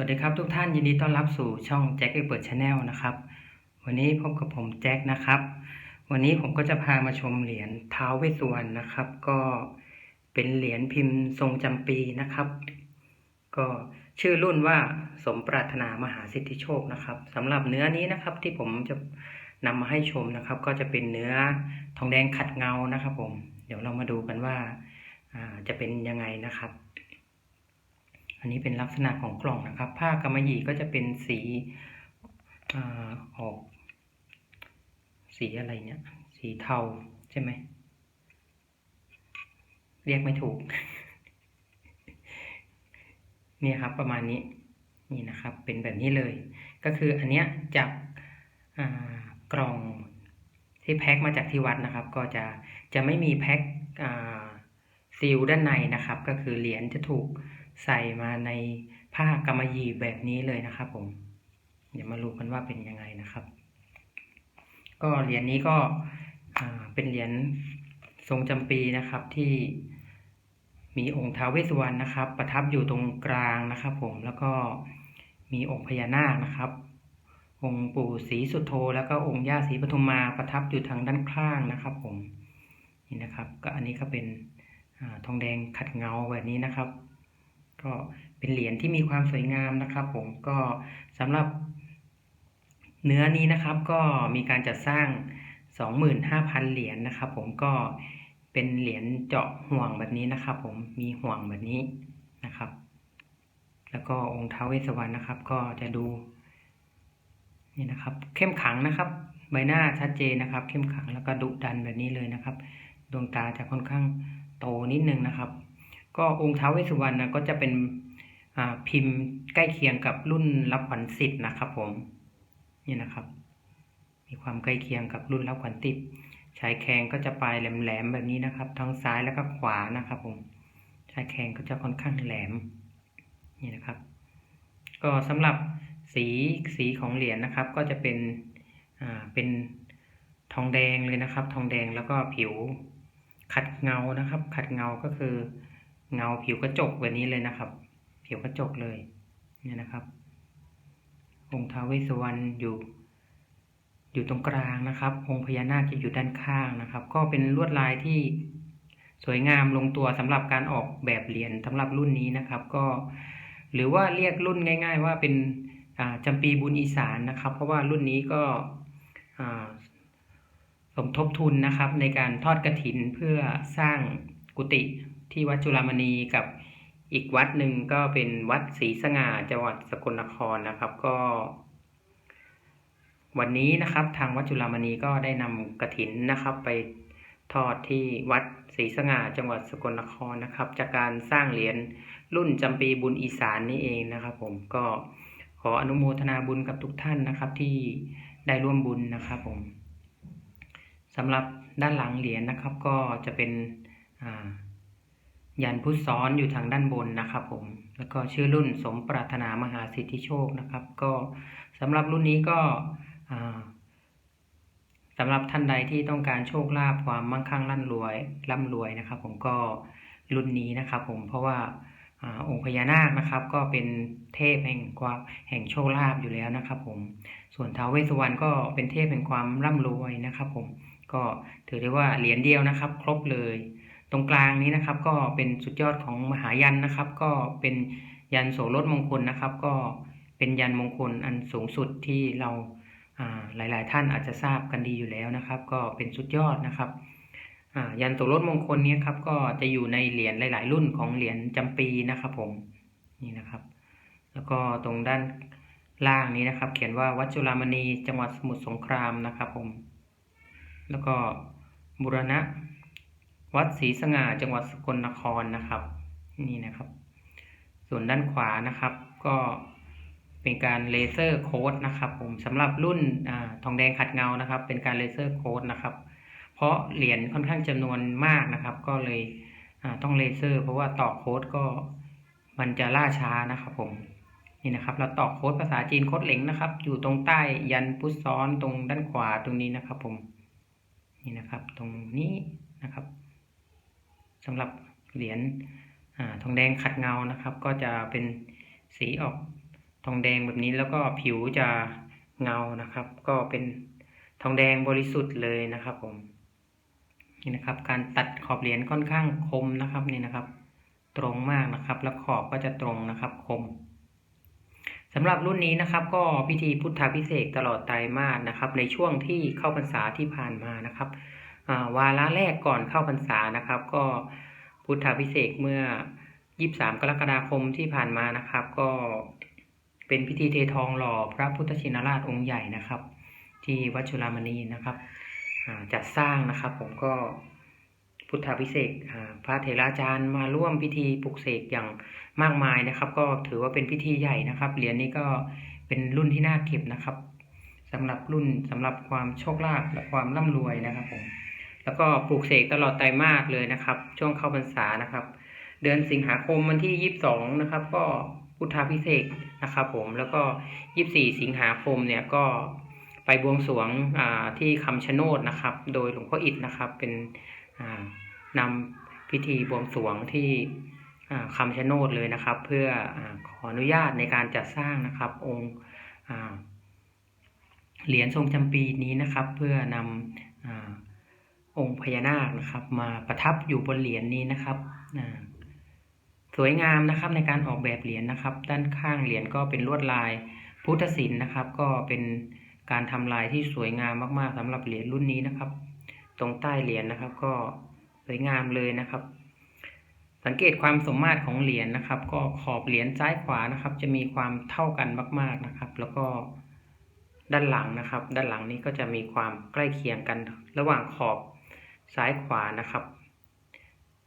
สวัสดีครับทุกท่านยินดีต้อนรับสู่ช่องแจ็คเอเปิดชาแนลนะครับ วันนี้พบกับผมแจ็คนะครับ วันนี้ผมก็จะพามาชมเหรียญเท้าเวสสุวรรณนะครับ ก็เป็นเหรียญพิมพ์ทรงจำปีนะครับ ก็ชื่อรุ่นว่าสมปรารถนามหาสิทธิโชคนะครับสำหรับเนื้อนี้นะครับที่ผมจะนำมาให้ชมนะครับ ก็จะเป็นเนื้อทองแดงขัดเงานะครับ ผม เดี๋ยวเรามาดูกันว่าจะเป็นยังไงนะครับ อันนี้เป็นลักษณะของกล่องนะครับ ผ้ากำมะหยี่ก็จะเป็นสีออก สีอะไรเนี่ย สีเทาใช่ไหม เรียกไม่ถูก เนี่ยครับประมาณนี้ นี่นะครับ เป็นแบบนี้เลย ก็คืออันเนี้ยจากกล่องที่แพ็คมาจากที่วัดนะครับ ก็จะจะไม่มีแพ็ค ซีลด้านในนะครับ ก็คือเหรียญจะถูกใส่มาในผ้ากำมะหยี่แบบนี้เลยนะครับผมเดี๋ยวมาดูกันว่าเป็นยังไงนะครับ ก็เหรียญนี้ก็เป็นเหรียญทรงจำปีนะครับที่มีองค์ท้าวเวสสุวรรณนะครับ ประทับอยู่ตรงกลางนะครับ ผมแล้วก็มีองค์พญานาคนะครับ องค์ปู่ศรีสุโธแล้วก็องค์ย่าศรีปทุมมาประทับอยู่ทางด้านข้างนะครับ ผมนี่นะครับ ก็อันนี้ก็เป็น ทองแดงขัดเงาแบบนี้นะครับ ก็เป็นเหรียญที่มีความสวยงามนะครับ ผมก็สำหรับเนื้อนี้นะครับก็มีการจัดสร้าง 25,000 เหรียญนะครับ ผมก็เป็นเหรียญเจาะห่วงแบบนี้นะครับ ผมมีห่วงแบบนี้นะครับ แล้วก็องค์ท้าวเวสสวรรณนะครับ ก็จะดูนี่นะครับ เข้มขังนะครับ ใบหน้าชัดเจนนะครับ เข้มขังแล้วก็ดุดันแบบนี้เลยนะครับ ดวงตาจะค่อนข้าง โตนิดนึงนะครับ ก็องค์ท้าวเวสสุวรรณนะก็จะเป็นพิมพ์ใกล้เคียงกับรุ่นรับขวัญสิทธิ์นะครับผมนี่นะครับ มีความใกล้เคียงกับรุ่นรับขวัญติดชายแขงก็จะปลายแหลมๆแบบนี้นะครับ ทั้งซ้ายแล้วก็ขวานะครับผมชายแขงก็จะค่อนข้างแหลมนี่นะครับ ก็สำหรับสีสีของเหรียญนะครับ ก็จะเป็นอ่าเป็นทองแดงเลยนะครับ ทองแดงแล้วก็ผิว ขัดเงานะครับ ขัดเงาก็คือ เงาผิวกระจกแบบนี้เลยนะครับ ผิวกระจกเลย เนี่ยนะครับ องค์ท้าวเวสสุวรรณอยู่ อยู่ตรงกลางนะครับ องค์พญานาคจะอยู่ด้านข้างนะครับ ก็เป็นลวดลายที่สวยงามลงตัวสำหรับการออกแบบเหรียญสำหรับรุ่นนี้นะครับ ก็ หรือว่าเรียกรุ่นง่าย ๆ ว่าเป็นจำปีบุญอีสานนะครับ เพราะว่ารุ่นนี้ก็ สมทบทุนนะครับในการทอดกระถินเพื่อสร้างกุฏิที่วัดจุฬามณีกับอีกวัดหนึ่งก็เป็นวัดศรีสง่าจังหวัดสกลนครนะครับก็ วันนี้นะครับทางวัดจุฬามณีก็ได้นำกระถินนะครับ ไปทอดที่วัดศรีสง่าจังหวัดสกลนครนะครับ จากการสร้างเหรียญรุ่นจำปีบุญอีสานนี่เองนะครับ ผมก็ขออนุโมทนาบุญกับทุกท่านนะครับที่ได้ร่วมบุญนะครับผม สำหรับด้านหลังเหรียญนะครับ ก็จะเป็นยันพุทธซ้อนอยู่ทางด้านบนนะครับ ผม แล้วก็ชื่อรุ่นสมปรารถนามหาสิทธิโชคนะครับ ก็สำหรับรุ่นนี้ก็สำหรับท่านใดที่ต้องการโชคลาภความมั่งคั่งร่ำรวยร่ำรวยนะครับ ผมก็รุ่นนี้นะครับ ผมเพราะว่าอองค์พญานาคนะครับ ก็เป็นเทพแห่งความแห่งโชคลาภอยู่แล้วนะครับ ผมส่วนท้าวเวสสุวรรณก็เป็นเทพแห่งความร่ำรวยนะครับ ผม ก็ถือได้ว่าเหรียญเดียวนะครับ ครบเลย ตรงกลางนี้นะครับ ก็เป็นสุดยอดของมหายันนะครับ ก็เป็นยันโสรถมงคลนะครับ ก็เป็นยันมงคลอันสูงสุดที่เราหลาย ๆ ท่านอาจจะทราบกันดีอยู่แล้วนะครับ ก็เป็นสุดยอดนะครับยันโสรถมงคลนี้ครับก็จะอยู่ในเหรียญหลาย ๆ รุ่นของเหรียญจำปีนะครับ ผมนี่นะครับ แล้วก็ตรงด้านล่างนี้นะครับ เขียนว่าวัดจุฬามณีจังหวัดสมุทรสงครามนะครับ ผม แล้วก็บุรณะ วัดศรีสง่าจังหวัดสกลนครนะครับ นี่นะครับ ส่วนด้านขวานะครับ ก็เป็นการเลเซอร์โค้ดนะครับ ผมสำหรับรุ่นอทองแดงขัดเงานะครับ เป็นการเลเซอร์โค้ดนะครับ เพราะเหรียญค่อนข้างจำนวนมากนะครับ ก็เลยต้องเลเซอร์ เพราะว่าต่อโค้ดก็มันจะล่าช้านะครับผมนี่นะครับ เราตอกโค้ดภาษาจีนโค้ดเหล็งนะครับ อยู่ตรงใต้ยันพุทซ้อนตรงด้านขวาตรงนี้นะครับผม นี่นะครับ ตรงนี้นะครับสำหรับเหรียญทองแดงขัดเงานะครับ ก็จะเป็นสีออกอองแดงแบบนี้แล้วก็ผิวจะเงานะครับ ก็เป็นทองแดงบริสุทธิ์เลยนะครับผมนี่นะครับ การตัดขอบเหรียญค่อนข้างคมนะครับนี่นะครับ ตรงมากนะครับ แล้วขอบก็จะตรงนะครับคม สำหรับรุ่นนี้นะครับก็พิธีพุทธาพิเศษตลอดไตรมาสนะครับ ในช่วงที่เข้าพรรษาที่ผ่านมานะครับวาระแรกก่อนเข้าพรรษานะครับ ก็พุทธาพิเศษเมื่อ 23 กรกฎาคมที่ผ่านมานะครับ ก็เป็นพิธีเททองหล่อพระพุทธชินราชองค์ใหญ่นะครับ ที่วัดจุฬามณีนะครับจัดสร้างนะครับ ผมก็ พุทธาพิเศษพระเถราจารย์มาร่วมพิธีปลุกเสกอย่างมากมายนะครับ ก็ถือว่าเป็นพิธีใหญ่นะครับเหรียญนี้ก็เป็นรุ่นที่น่าเก็บนะครับสำหรับรุ่นสำหรับความโชคลาภและความร่ำรวยนะครับผมแล้วก็ปลูกเสกตลอดไตรมาสเลยนะครับ ช่วงเข้าพรรษานะครับ เดือนสิงหาคมวันที่ยี่สิบสองนะครับ ก็พุทธาพิเศษนะครับ ผมแล้วก็ยี่สิบสี่สิงหาคมเนี่ยก็ไปบวงสรวงที่คำชะโนดนะครับ โดยหลวงพ่ออิฐนะครับ เป็น นำพิธีบวงสรวงที่คำชะโนดเลยนะครับ เพื่ออขออนุญาตในการจัดสร้างนะครับ องค์เหรียญทรงจำปีนี้นะครับ เพื่อนำอองค์พญานาคนะครับ มาประทับอยู่บนเหรียญนี้นะครับสวยงามนะครับในการออกแบบเหรียญนะครับ ด้านข้างเหรียญก็เป็นลวดลายพุทธศิลป์นะครับ ก็เป็นการทำลายที่สวยงามมาก ๆสำหรับเหรียญรุ่นนี้นะครับ ตรงใต้เหรียญนะครับ ก็สวยงามเลยนะครับ สังเกตความสมมาตรของเหรียญนะครับ ก็ขอบเหรียญซ้ายขวานะครับ จะมีความเท่ากันมาก ๆนะครับ แล้วก็ด้านหลังนะครับ ด้านหลังนี้ก็จะมีความใกล้เคียงกัน ระหว่างขอบซ้ายขวานะครับ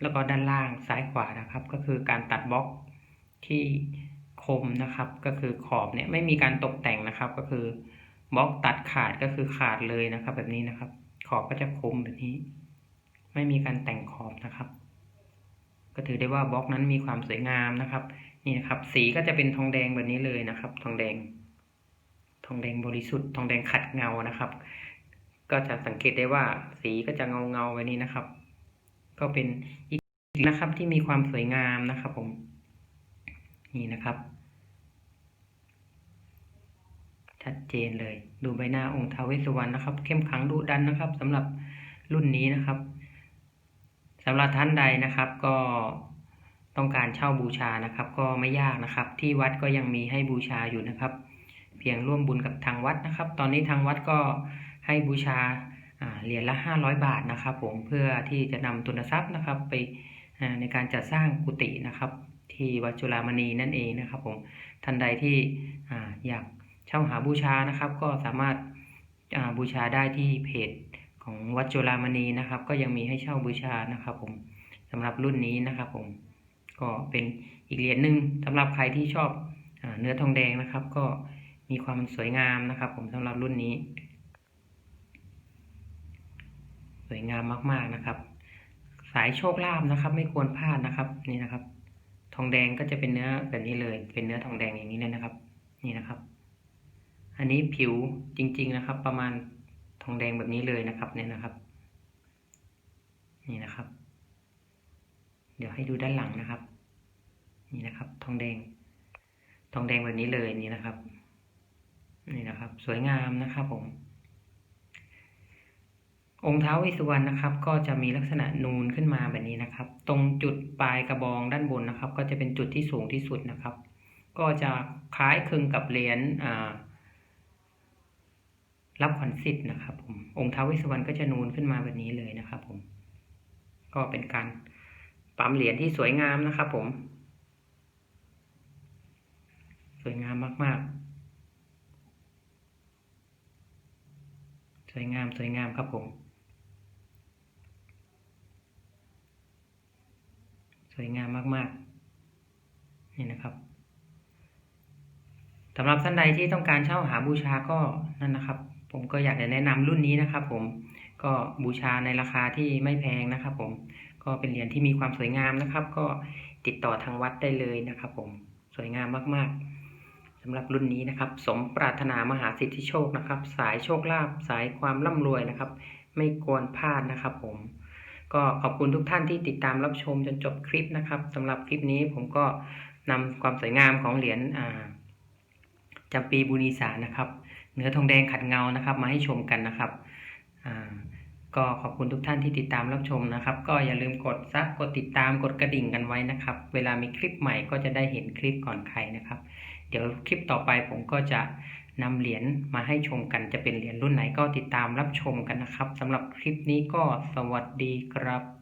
แล้วก็ด้านล่างซ้ายขวานะครับ ก็คือการตัดบล็อกที่คมนะครับ ก็คือขอบเนี่ยไม่มีการตกแต่งนะครับ ก็คือบล็อกตัดขาดก็คือขาดเลยนะครับ แบบนี้นะครับ ขอบก็จะคมแบบนี้ ไม่มีการแต่งขอบนะครับ ก็ถือได้ว่าบล็อกนั้นมีความสวยงามนะครับ นี่นะครับ สีก็จะเป็นทองแดงแบบนี้เลยนะครับ ทองแดง ทองแดงบริสุทธิ์ ทองแดงขัดเงานะครับ ก็จะสังเกตได้ว่าสีก็จะเงาเงาไว้นี้นะครับ ก็เป็นอีกนะครับที่มีความสวยงามนะครับ ผม นี่นะครับ ชัดเจนเลย ดูใบหน้าองค์ท้าวเวสสุวรรณนะครับ เข้มขังดุดันนะครับสำหรับรุ่นนี้นะครับสำหรับท่านใดนะครับ ก็ต้องการเช่าบูชานะครับ ก็ไม่ยากนะครับ ที่วัดก็ยังมีให้บูชาอยู่นะครับ เพียงร่วมบุญกับทางวัดนะครับ ตอนนี้ทางวัดก็ให้บูชาเหรียญละ500 บาทนะครับ ผมเพื่อที่จะนำทุนทรัพย์นะครับ ไปในการจัดสร้างกุฏินะครับ ที่วัดจุฬามณีนั่นเองนะครับ ผมท่านใดที่อยาก เช่าหาบูชานะครับ ก็สามารถบูชาได้ที่เพจของวัดจุฬามณีนะครับ ก็ยังมีให้เช่าบูชานะครับผมสำหรับรุ่นนี้นะครับผมก็เป็นอีกเหรียญหนึ่งสำหรับใครที่ชอบเนื้อทองแดงนะครับ ก็มีความสวยงามนะครับ ผมสำหรับรุ่นนี้ สวยงามมากๆนะครับ สายโชคลาภนะครับ ไม่ควรพลาดนะครับนี่นะครับ ทองแดงก็จะเป็นเนื้อแบบนี้เลย เป็นเนื้อทองแดงอย่างนี้เลยนะครับ นี่นะครับ อันนี้ผิวจริง ๆนะครับ ประมาณทองแดงแบบนี้เลยนะครับเนี่ยนะครับ นี่นะครับ เดี๋ยวให้ดูด้านหลังนะครับ นี่นะครับ ทองแดง ทองแดงแบบนี้เลยนี่นะครับ นี่นะครับ สวยงามนะครับผมองค์เท้าวิสุวรรณนะครับ ก็จะมีลักษณะนูนขึ้นมาแบบนี้นะครับ ตรงจุดปลายกระบองด้านบนนะครับ ก็จะเป็นจุดที่สูงที่สุดนะครับ ก็จะคล้ายคลึงกับเหรียญ รับขวัญสิทธิ์นะครับผมองค์เท้าวิสุวรรณก็จะนูนขึ้นมาแบบนี้เลยนะครับผม ก็เป็นการปั๊มเหรียญที่สวยงามนะครับผม สวยงามมาก ๆ สวยงามสวยงามครับผม สวยงามมาก ๆ นี่นะครับสำหรับท่านใดที่ต้องการเช่าหาบูชาก็นั่นนะครับ ผมก็อยากจะแนะนำรุ่นนี้นะครับผมก็บูชาในราคาที่ไม่แพงนะครับผมก็เป็นเหรียญที่มีความสวยงามนะครับ ก็ติดต่อทางวัดได้เลยนะครับ ผมสวยงามมากๆสำหรับรุ่นนี้นะครับ สมปรารถนามหาสิทธิโชคนะครับ สายโชคลาภสายความร่ำรวยนะครับ ไม่ควรพลาดนะครับ ผมก็ขอบคุณทุกท่านที่ติดตามรับชมจนจบคลิปนะครับสำหรับคลิปนี้ผมก็นำความสวยงามของเหรียญจำปีบุญอีสานะครับ เนื้อทองแดงขัดเงานะครับ มาให้ชมกันนะครับก็ขอบคุณทุกท่านที่ติดตามรับชมนะครับ ก็อย่าลืมกดซับกดติดตามกดกระดิ่งกันไว้นะครับ เวลามีคลิปใหม่ก็จะได้เห็นคลิปก่อนใครนะครับ เดี๋ยวคลิปต่อไปผมก็จะนำเหรียญมาให้ชมกันจะเป็นเหรียญรุ่นไหนก็ติดตามรับชมกันนะครับสำหรับคลิปนี้ก็สวัสดีครับ